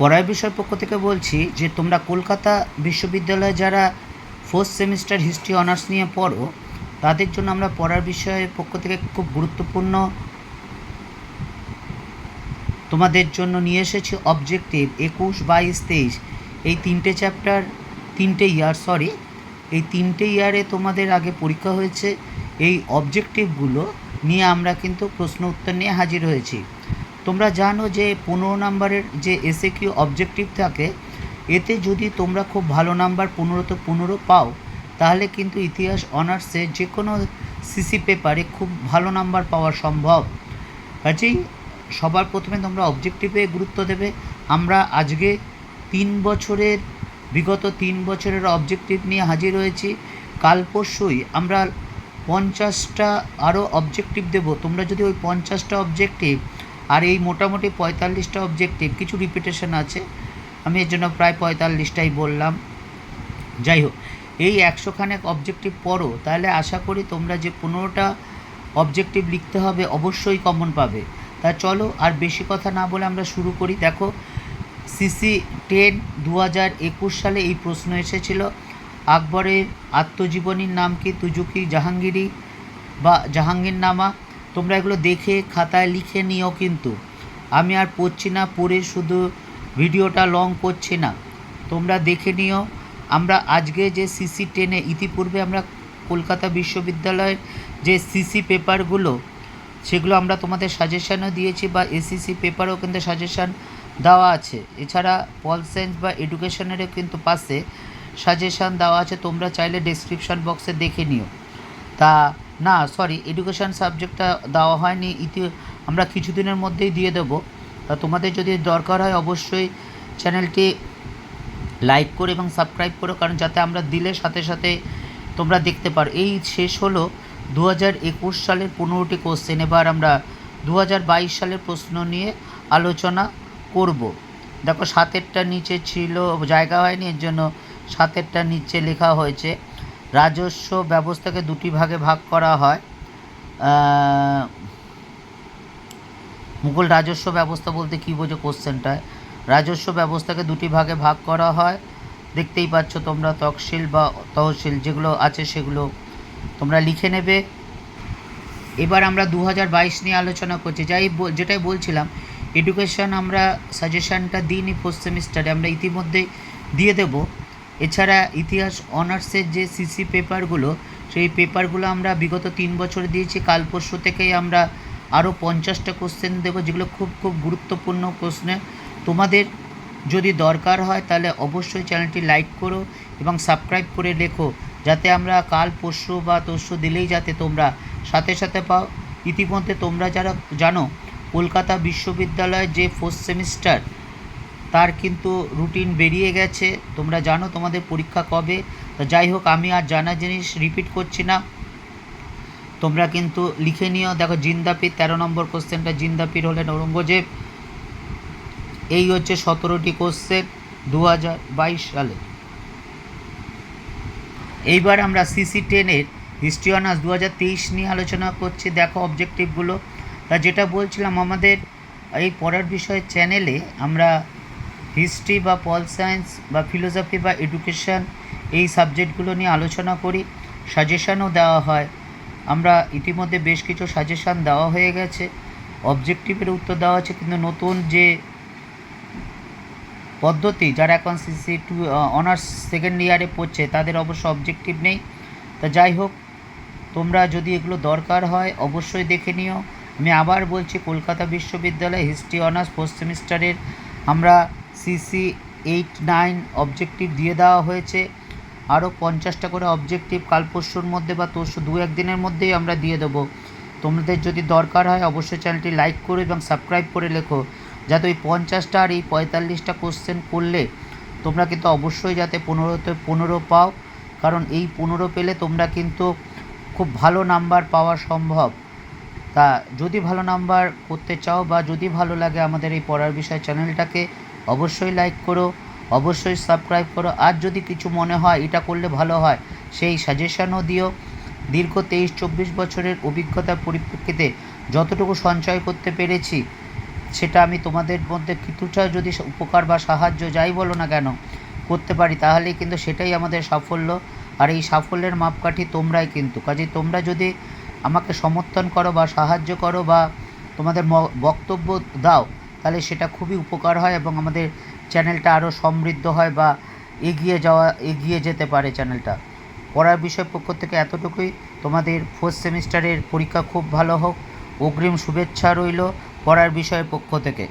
পড়ার বিষয়ের পক্ষ থেকে বলছি যে তোমরা কলকাতা বিশ্ববিদ্যালয়ে যারা ফোর্থ সেমিস্টার হিস্ট্রি অনার্স নিয়ে পড়ো, তাদের জন্য আমরা পড়ার বিষয়ের পক্ষ থেকে খুব গুরুত্বপূর্ণ তোমাদের জন্য নিয়ে এসেছি অবজেক্টিভ একুশ বাইশ তেইশ। এই তিনটে চ্যাপ্টার তিনটে ইয়ার সরি এই তিনটে ইয়ারে তোমাদের আগে পরীক্ষা হয়েছে। এই অবজেক্টিভগুলো নিয়ে আমরা কিন্তু প্রশ্ন উত্তর নিয়ে হাজির হয়েছি। তোমরা জানো যে পনেরো নাম্বারের যে এসে কিউ অবজেক্টিভ থাকে, এতে যদি তোমরা খুব ভালো নাম্বার পনেরোতে পনেরো পাও, তাহলে কিন্তু ইতিহাস, অনার্সে যে কোনো সিসি পেপারে খুব ভালো নাম্বার পাওয়া সম্ভব। কাজেই সবার প্রথমে তোমরা অবজেক্টিভে গুরুত্ব দেবে। আমরা আজকে তিন বছরের, বিগত তিন বছরের অবজেক্টিভ নিয়ে হাজির হয়েছি। কাল পরশুই আমরা পঞ্চাশটা আরও অবজেক্টিভ দেব। তোমরা যদি ওই পঞ্চাশটা অবজেক্টিভ আর এই মোটামুটি পঁয়তাল্লিশটা অবজেক্টিভ কিছু রিপিটেশন আছে। আমি এর জন্য প্রায় পঁয়তাল্লিশটাই বললাম। যাই হোক, এই একশোখানেক অবজেক্টিভ পড়ো, তাহলে আশা করি তোমরা যে পনেরোটা অবজেক্টিভ লিখতে হবে অবশ্যই কমন পাবে। তা চলো, আর বেশি কথা না বলে আমরা শুরু করি। দেখো সিসি টেন দু হাজার একুশ সালে এই প্রশ্ন এসেছিল, আকবরের আত্মজীবনীর নাম কি, তুজুকি জাহাঙ্গীরি বা জাহাঙ্গীরনামা? তোমরা এগুলো দেখে, খাতায় লিখে নিও কিন্তু। আমি আর পড়ছি না, পড়ে শুধু ভিডিওটা লং করছি না। তোমরা দেখে নিও, আমরা আজকে যে সিসি টেনে ইতিপূর্বে আমরা কলকাতা বিশ্ববিদ্যালয়ের যে সিসি পেপারগুলো সেগুলো আমরা তোমাদের সাজেশানও দিয়েছি বা এসিসি পেপারও কিন্তু সাজেশান দেওয়া আছে। এছাড়া পল সায়েন্স বা এডুকেশনেরও কিন্তু পাশে সাজেশান দেওয়া আছে, তোমরা চাইলে ডেসক্রিপশন বক্সে দেখে নিও। তা না সরি এডুকেশন সাবজেক্টটা দেওয়া হয়নি, ইতি, আমরা কিছুদিনের মধ্যেই দিয়ে দেবো। তা তোমাদের যদি দরকার হয়, অবশ্যই চ্যানেলটি লাইক করে এবং সাবস্ক্রাইব করো, কারণ যাতে আমরা দিলে সাথে সাথে তোমরা দেখতে পারো। এই শেষ হলো দু হাজার একুশ সালের পনেরোটি কোশ্চেন এবার আমরা দু বাইশ সালের প্রশ্ন নিয়ে আলোচনা করব। দেখো সাতেরটা নিচে ছিল, জায়গা হয়নি, এর জন্য সাতেরটা নিচে লেখা হয়েছে। রাজস্ব ব্যবস্থাকে দুটি ভাগে ভাগ করা হয়। মুঘল রাজস্ব ব্যবস্থা বলতে কী বোঝো কোশ্চেনটায় রাজস্ব ব্যবস্থাকে দুটি ভাগে ভাগ করা হয়। দেখতেই পাচ্ছ তোমরা তহসিল বা তহসিল যেগুলো আছে সেগুলো তোমরা লিখে নেবে। এবার আমরা দু হাজার বাইশ নিয়ে আলোচনা করছি। যাই যেটাই বলছিলাম এডুকেশন আমরা সাজেশনটা দিইনি ফোর্থ সেমিস্টারে আমরা ইতিমধ্যেই দিয়ে দেব। এছাড়া ইতিহাস অনার্সের যে সিসি পেপারগুলো সেই পেপারগুলো আমরা বিগত তিন বছর দিয়েছি। কাল পরশু থেকেই আমরা আরও পঞ্চাশটা কোশ্চেন দেবো, যেগুলো খুব খুব গুরুত্বপূর্ণ প্রশ্নে। তোমাদের যদি দরকার হয়, তাহলে অবশ্যই চ্যানেলটি লাইক করো এবং সাবস্ক্রাইব করে লেখো যাতে আমরা কাল পরশু বা তরশু দিলেই যাতে তোমরা সাথে সাথে পাও। ইতিমধ্যে তোমরা যারা জানো, কলকাতা বিশ্ববিদ্যালয়ের যে ফোর্থ সেমিস্টার তার কিন্তু রুটিন বেরিয়ে গেছে। তোমরা জানো তোমাদের পরীক্ষা কবে? তো যাই হোক, আমি আর জানা জিনিস রিপিট করছি না। তোমরা কিন্তু লিখে নিও। দেখো, জিন্দাপির, তেরো নম্বর কোশ্চেনটা জিন্দাপির হলেন ঔরঙ্গজেব। এই হচ্ছে সতেরোটি কোশ্চেন দু হাজার বাইশ সালে। এইবার আমরা সিসি টেনের হিস্ট্রি অনার্স দু হাজার তেইশ নিয়ে আলোচনা করছি। দেখো অবজেক্টিভগুলো তা যেটা বলছিলাম, আমাদের এই পড়ার বিষয় চ্যানেলে আমরা হিস্ট্রি বা পল সায়েন্স বা ফিলোসফি বা এডুকেশন এই সাবজেক্টগুলো নিয়ে আলোচনা করি সাজেশনও দেওয়া হয়। আমরা ইতিমধ্যে বেশ কিছু সাজেশান দেওয়া হয়ে গেছে। অবজেক্টিভের উত্তর দেওয়া আছে কিন্তু নতুন যে পদ্ধতি যারা এখন সিসি টু অনার্স সেকেন্ড ইয়ারে পড়ছে, তাদের অবশ্য অবজেক্টিভ নেই। তা যাই হোক, তোমরা যদি এগুলো দরকার হয়, অবশ্যই দেখে নিও। আমি আবার বলছি, কলকাতা বিশ্ববিদ্যালয় হিস্ট্রি অনার্স ফোর্থ সেমিস্টারের আমরা সিসি এইট নাইন অবজেক্টিভ দিয়ে দেওয়া হয়েছে। আরও পঞ্চাশটা করে অবজেক্টিভ কাল পরশুর মধ্যে বা তরশু দু একদিনের মধ্যেই আমরা দিয়ে দেবো। তোমাদের যদি দরকার হয় অবশ্যই চ্যানেলটি লাইক করো এবং সাবস্ক্রাইব করে লেখো, যাতে ওই পঞ্চাশটা আর এই পঁয়তাল্লিশটা কোশ্চেন করলে তোমরা কিন্তু অবশ্যই যাতে পনেরোতে পনেরো পাও। কারণ এই পনেরো পেলে তোমরা কিন্তু খুব ভালো নাম্বার পাওয়া সম্ভব। তা যদি ভালো নাম্বার করতে চাও বা যদি ভালো লাগে আমাদের এই পড়ার বিষয় চ্যানেলটাকে অবশ্যই লাইক করো, অবশ্যই সাবস্ক্রাইব করো। আর যদি কিছু মনে হয়, এটা করলে ভালো হয়, সেই সাজেশনও দিও। দীর্ঘ তেইশ চব্বিশ বছরের অভিজ্ঞতার পরিপ্রেক্ষিতে যতটুকু সঞ্চয় করতে পেরেছি, সেটা আমি তোমাদের মধ্যে কিছুটা যদি উপকার বা সাহায্য যাই বলো না কেন, করতে পারি, তাহলেই কিন্তু সেটাই আমাদের সাফল্য। আর এই সাফল্যের মাপকাঠি তোমরাই কিন্তু। কাজেই তোমরা যদি আমাকে সমর্থন করো বা সাহায্য করো বা তোমাদের বক্তব্য দাও তাহলে সেটা খুবই উপকার হয় এবং আমাদের চ্যানেলটা আরও সমৃদ্ধ হয় বা এগিয়ে যাওয়া, এগিয়ে যেতে পারে চ্যানেলটা। পড়ার বিষয় পক্ষ থেকে এতটুকুই। তোমাদের ফোর্থ সেমিস্টারের পরীক্ষা খুব ভালো হোক। অগ্রিম শুভেচ্ছা রইল পড়ার বিষয়ের পক্ষ থেকে।